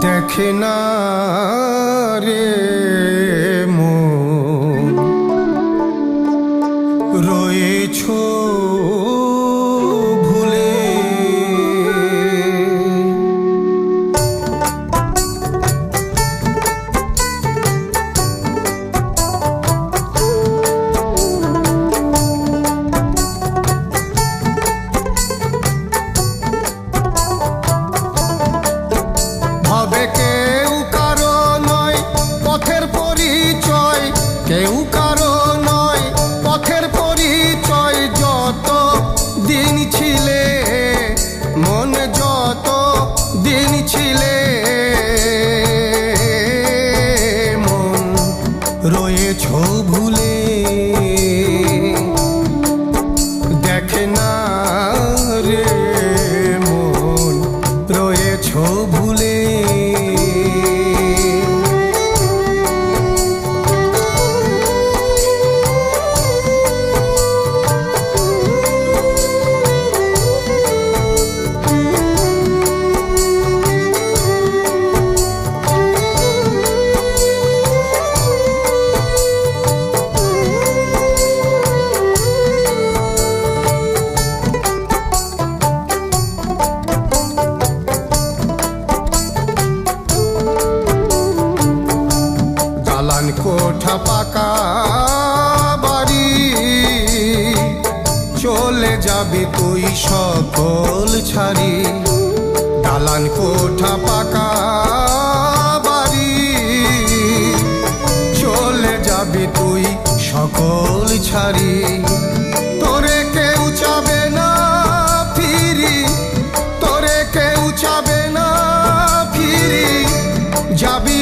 দেখে না রে কারণ যাবে তুই সকল ছাড়ি। দালান কোঠা পাকা বাড়ি। চলে যাবে তুই সকল ছাড়ি। তোরে কেউ চাবে না ফিরি। তোরে কেউ চাবে না ফিরি। যাবি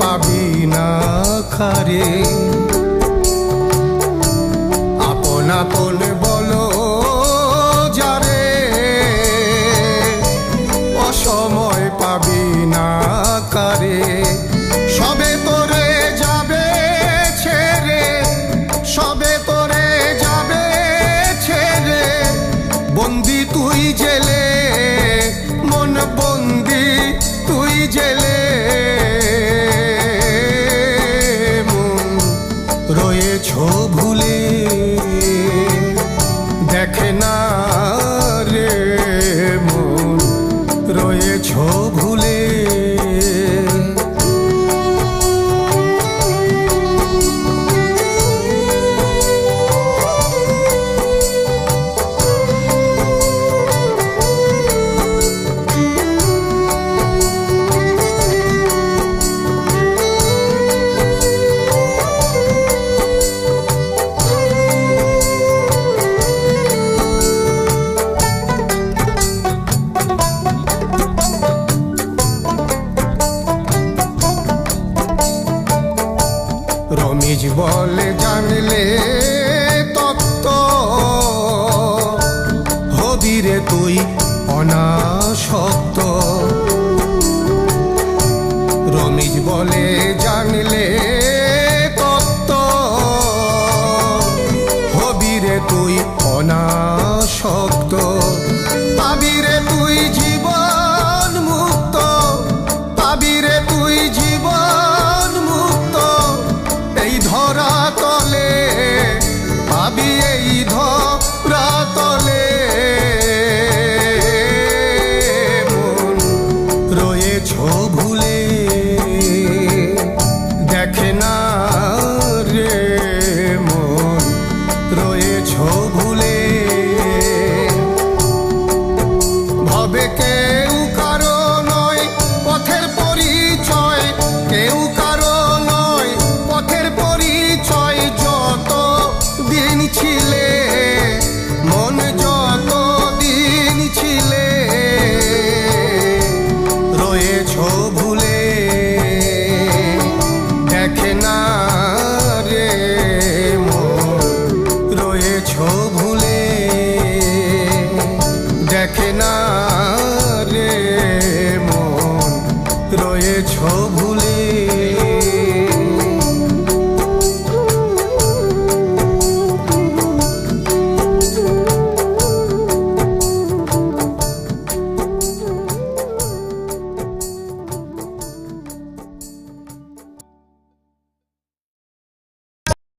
পাবি না খারে। আপন আপনে I cannot. নিজ বলে জানলে তত্ত্ব। হদিরে তুই অনাশক্ত এই देखना